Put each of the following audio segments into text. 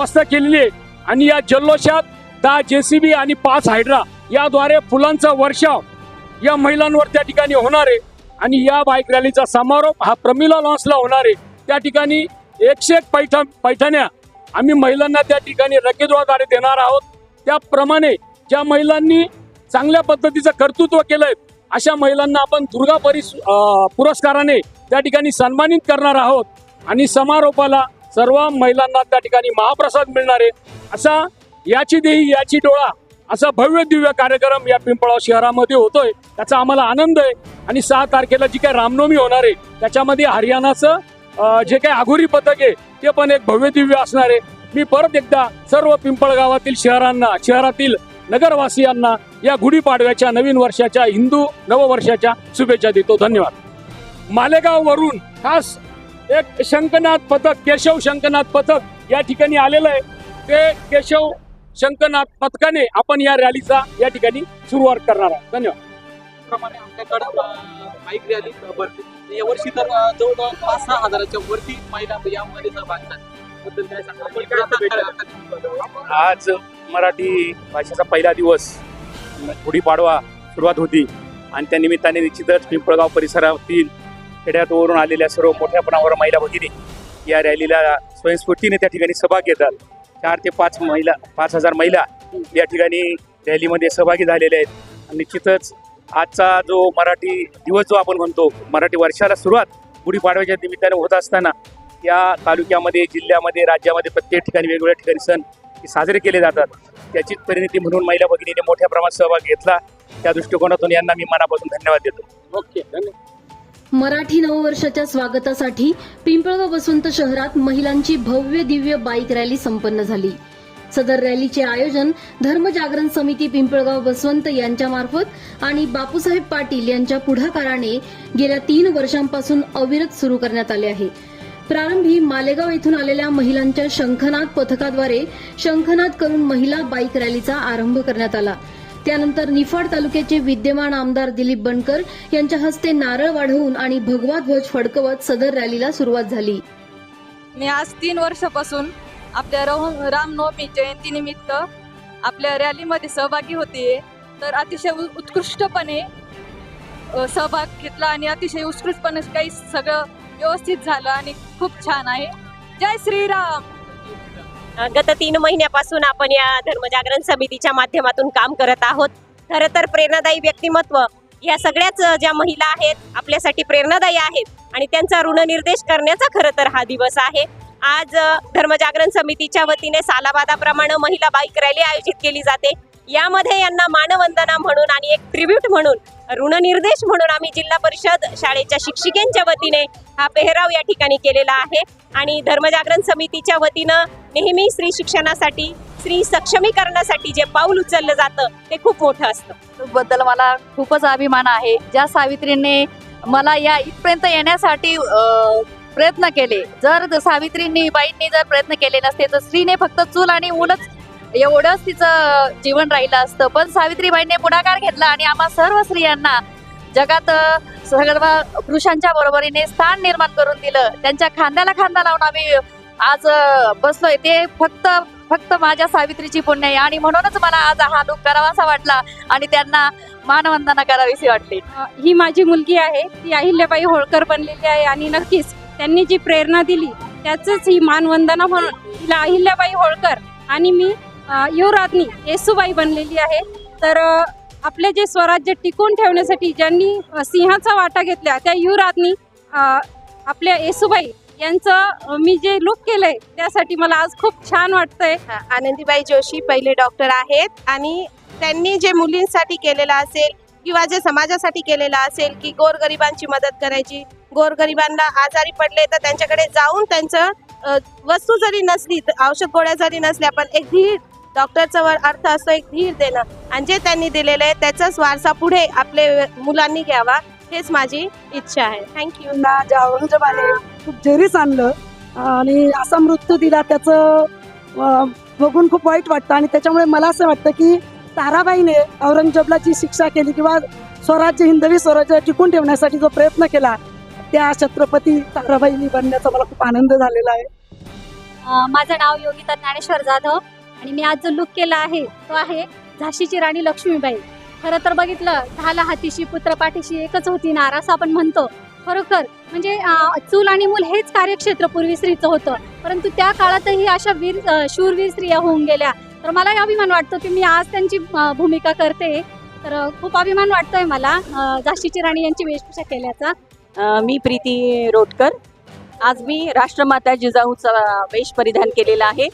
व्यवस्था केलेली आहे. आणि या जल्लोषात दहा जेसीबी आणि पाच हायड्रा याद्वारे फुलांचा वर्षाव या महिलांवर त्या ठिकाणी होणार आहे. आणि या बाईक रॅलीचा समारोप हा प्रमिला लॉन्सला होणार आहे. त्या ठिकाणी एकशे एक पैठण पैठण्या आम्ही महिलांना त्या ठिकाणी रकेद्वाद्वारे देणार आहोत. त्याप्रमाणे ज्या महिलांनी चांगल्या पद्धतीचं कर्तृत्व केलंय अशा महिलांना आपण दुर्गा परिस पुरस्काराने त्या ठिकाणी सन्मानित करणार आहोत. आणि समारोपाला सर्व महिलांना त्या ठिकाणी महाप्रसाद मिळणार आहे. असा याची देही याची डोळा असा भव्य दिव्य कार्यक्रम या पिंपळाव शहरामध्ये होतोय. त्याचा आम्हाला आनंद आहे. आणि सहा तारखेला जी काही रामनवमी होणार आहे त्याच्यामध्ये हरियाणाचं जे काही आघोरी पथक आहे ते पण एक भव्य दिव्य असणार आहे. मी परत एकदा सर्व पिंपळ गावातील शहरांना शहरातील नगरवासियांना या गुढीपाडव्याच्या नवीन वर्षाच्या हिंदू नववर्षाच्या शुभेच्छा देतो. धन्यवाद. मालेगाव वरून खास एक शंकनाथ पथक केशव शंकनाथ पथक या ठिकाणी आलेलं आहे. ते केशव शंकनाथ पथकाने आपण या रॅलीचा या ठिकाणी सुरुवात करणार आहोत. धन्यवाद. प्रमाणे आमच्याकडं बाईक रॅली भरते. यावर्षी तर जवळजवळ पाच सहा हजाराच्या वरती महिला यामध्ये सहभाग? आज मराठी भाषेचा पहिला दिवस. गुढीपाडवा सुरुवात होती. आणि त्या निमित्ताने निश्चितच पिंपळगाव परिसरातील खेड्यातवरून आलेल्या सर्व मोठ्या प्रमाणावर महिला भगिनी या रॅलीला स्वयंस्फूर्तीने त्या ठिकाणी सहभाग घेतात चार ते पाच महिला पाच हजार महिला या ठिकाणी रॅलीमध्ये सहभागी झालेल्या आहेत. आणि निश्चितच आजचा जो मराठी दिवस जो आपण म्हणतो मराठी वर्षाला सुरुवात गुढीपाडव्याच्या निमित्ताने होत असताना या तालुक्यामध्ये जिल्ह्यामध्ये राज्यामध्ये प्रत्येक ठिकाणी वेगवेगळ्या ठिकाणी सण हे साजरे केले जातात. त्याचीच परिणती म्हणून महिला भगिनीने मोठ्या प्रमाणात सहभाग घेतला. त्या दृष्टिकोनातून यांना मी मनापासून धन्यवाद देतो. ओके धन्यवाद. मराठी नववर्षाच्या स्वागतासाठी पिंपळगाव वसंत शहरात महिलांची भव्य दिव्य बाईक रॅली संपन्न झाली. सदर रॅलीचे आयोजन धर्मजागरण समिती पिंपळगाव बसवंत यांच्यामार्फत आणि बापूसाहेब पाटील यांच्या पुढाकाराने गेल्या तीन वर्षांपासून अविरत सुरू करण्यात आले आहे. प्रारंभी मालेगाव येथून आलेल्या महिलांच्या शंखनाद पथकाद्वारे शंखनाद करून महिला बाईक रॅलीचा आरंभ करण्यात आला. त्यानंतर निफाड तालुक्याचे विद्यमान आमदार दिलीप बनकर यांच्या हस्ते नारळ वाढवून आणि भगवा ध्वज फडकवत सदर रॅलीला सुरुवात झाली. मी आज तीन वर्षापासून आपल्या रहो- रामनवमी जयंतीनिमित्त आपल्या रॅलीमध्ये सहभागी होते. तर अतिशय उ- उत्कृष्टपणे सहभाग घेतला आणि अतिशय उत्कृष्टपणे काही सगळं व्यवस्थित झालं आणि खूप छान आहे. जय श्रीराम! गत तीन महिन्यापासून आपण या धर्मजागरण समितीच्या माध्यमातून काम करत आहोत. खरं तर प्रेरणादायी व्यक्तिमत्व या सगळ्याच ज्या महिला आहेत आपल्यासाठी प्रेरणादायी आहेत आणि त्यांचा ऋणनिर्देश करण्याचा खरं तर हा दिवस आहे. आज धर्मजागरण समितीच्या वतीने सालाबादाप्रमाणे महिला बाईक रॅली आयोजित केली जाते. यामध्ये यांना मानवंदना म्हणून आणि एक ट्रिब्यूट म्हणून ऋणनिर्देश म्हणून आम्ही जिल्हा परिषद शाळेच्या शिक्षिकेंच्या वतीने हा पेहराव या ठिकाणी केलेला आहे. आणि धर्मजागरण समितीच्या वतीनं नेहमी स्त्री शिक्षणासाठी स्त्री सक्षमीकरणासाठी जे पाऊल उचललं जातं ते खूप मोठं असतं. बद्दल मला खूपच अभिमान आहे. ज्या सावित्रीने मला या इथपर्यंत येण्यासाठी प्रयत्न केले. जर सावित्रींनी बाईंनी जर प्रयत्न केले नसते तर स्त्रीने फक्त चूल आणि ऊलच एवढंच तिचं जीवन राहिलं असतं. पण सावित्रीबाईंनी पुढाकार घेतला आणि आम्हा सर्व स्त्रियांना जगात अ, सर्व पुरुषांच्या बरोबरीने स्थान निर्माण करून दिलं. त्यांच्या खांद्याला खांदा लावून आम्ही आज बसलोय. ते फक्त फक्त माझ्या सावित्रीची पुण्य आहे. आणि म्हणूनच मला आज हा लुक करावासा वाटला आणि त्यांना मानवंदना करावीशी वाटली. ही माझी मुलगी आहे. ती अहिल्याबाई होळकर बनलेली आहे आणि नक्कीच त्यांनी जी प्रेरणा दिली त्याचंच ही मानवंदना म्हणून तिला अहिल्याबाई होळकर आणि मी युवराज्ञी येसूबाई बनलेली आहे. तर आपले जे स्वराज्य टिकून ठेवण्यासाठी ज्यांनी सिंहाचा वाटा घेतला त्या युवराज्ञी आपल्या येसूबाई यांचं मी जे लुक केलंय त्यासाठी मला आज खूप छान वाटतंय. आनंदीबाई जोशी पहिले डॉक्टर आहेत आणि त्यांनी जे मुलींसाठी केलेलं असेल किंवा जे समाजासाठी केलेलं असेल की गोरगरिबांची मदत करायची गोरगरिबांना आजारी पडले तर त्यांच्याकडे जाऊन त्यांचं वस्तू जरी नसली तर औषध गोळ्या जरी नसल्या पण एक धीर डॉक्टरचा वर अर्थ असतो एक धीर देणं आणि जे त्यांनी दिलेलं आहे त्याचाच वारसा पुढे आपले मुलांनी घ्यावा हेच माझी इच्छा आहे. थँक्यू औरंगजेबाने खूप जेरीस आणलं आणि असा मृत्यू दिला त्याचं बघून खूप वाईट वाटतं. आणि त्याच्यामुळे मला असं वाटतं की ताराबाईने औरंगजेबला जी शिक्षा केली किंवा स्वराज्य हिंदवी स्वराज्य टिकून ठेवण्यासाठी जो प्रयत्न केला त्या छत्रपती ताराबाईंनी बनण्याचा मला खूप आनंद झालेला आहे. माझं नाव योगिता ज्ञानेश्वर जाधव. आणि मी आज जो लुक केला आहे तो आहे झाशीची राणी लक्ष्मीबाई. खरं तर बघितलं दहाला हातीशी पुत्र पाठीशी एकच होती नार असं आपण म्हणतो. खरोखर म्हणजे चूल आणि मूल हेच कार्यक्षेत्र पूर्वी स्त्रीचं होतं. परंतु त्या काळातही अशा वीर शूरवीर स्त्रिया होऊन गेल्या. तर मलाही अभिमान वाटतो की मी आज त्यांची भूमिका करते. तर खूप अभिमान वाटतोय मला झाशीची राणी यांची वेशभूषा केल्याचा. मी प्रीती रोटकर. आज मी राष्ट्रमाता जिजाऊचा वेश परिधान केलेला आहे.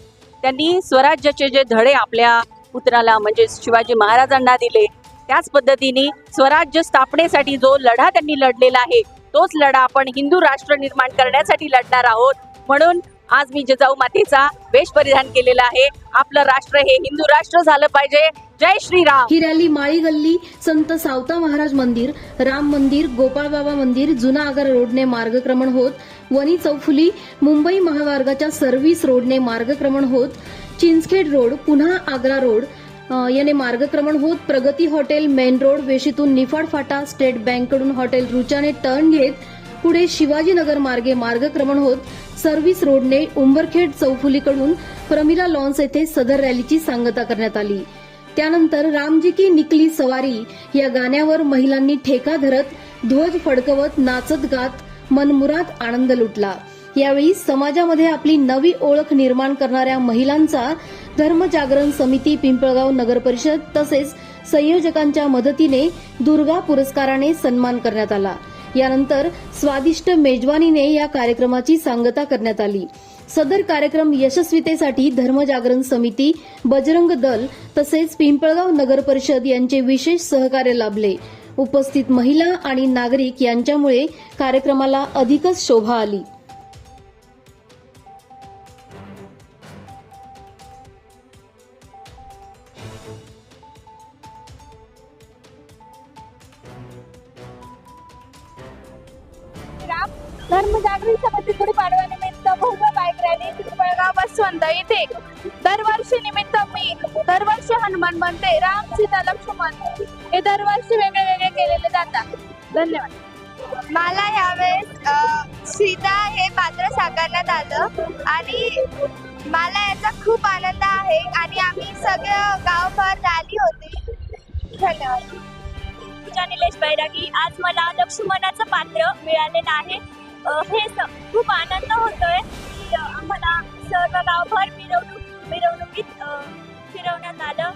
त्यांनी स्वराज्याचे जे धडे आपल्या पुत्राला म्हणजे शिवाजी महाराजांना दिले त्याच पद्धतीने स्वराज्य स्थापनेसाठी जो लढा त्यांनी लढलेला आहे तोच लढा आपण हिंदू राष्ट्र निर्माण करण्यासाठी लढणार आहोत. म्हणून आज मी जिजाऊ मातेचा वेश परिधान केलेला आहे. आपलं राष्ट्र हे हिंदू राष्ट्र झालं पाहिजे. जय श्रीराम. ही रॅली माळी गल्ली संत सावता महाराज मंदिर राम मंदिर गोपाळबाबा मंदिर जुना आगर रोडने मार्गक्रमण होत वनी चौफुली मुंबई महामार्गाच्या सर्व्हिस रोडने मार्गक्रमण होत चिंचखेड रोड पुन्हा आग्रा रोड याने मार्गक्रमण होत प्रगती हॉटेल मेन रोड वेशीतून निफाड फाटा स्टेट बँककडून हॉटेल रुचाने टर्न घेत पुढे शिवाजीनगर मार्गे मार्गक्रमण होत सर्व्हिस रोडने उंबरखेड चौफुलीकडून प्रमिला लॉन्स येथे सदर रॅलीची सांगता करण्यात आली. त्यानंतर रामजी की निकली सवारी या गाण्यावर महिलांनी ठेका धरत ध्वज फडकवत नाचत गात मनमुरात आनंद लुटला. यावेळी समाजामध्ये आपली नवी ओळख निर्माण करणाऱ्या महिलांचा धर्मजागरण समिती पिंपळगाव नगर परिषद तसेच संयोजकांच्या मदतीने दुर्गा पुरस्काराने सन्मान करण्यात आला. यानंतर स्वादिष्ट मेजवानीने या कार्यक्रमाची सांगता करण्यात आली. सदर कार्यक्रम यशस्वीतेसाठी धर्मजागरण समिती बजरंग दल तसेच पिंपळगाव नगर परिषद यांचे विशेष सहकार्य लाभले. उपस्थित महिला आणि नागरिक यांच्यामुळे कार्यक्रमाला अधिकच शोभा आली. धर्मजागरण समिती गुढीपाडव्यानिमित्त रॅली पिंपळगाव बसवंत येथे. दरवर्षी निमित्त मी दरवर्षी हनुमान बनते. राम सीता लक्ष्मण हे दरवर्षी वेगळे वेगळे केलेले जातात. धन्यवाद. मला यावेळेस सीता हे पात्र साकारण्यात आलं आणि मला याचा खूप आनंद आहे आणि आम्ही सगळं गावभर रॅली होती. धन्यवाद. पूजा निलेश बैरागी आज मला लक्ष्मणाचं पात्र मिळालेलं आहे. हे खूप आनंद होतोय. सर्व गावभर मिरवणूक मिरवणुकीत अ, फिरवण्यात आलं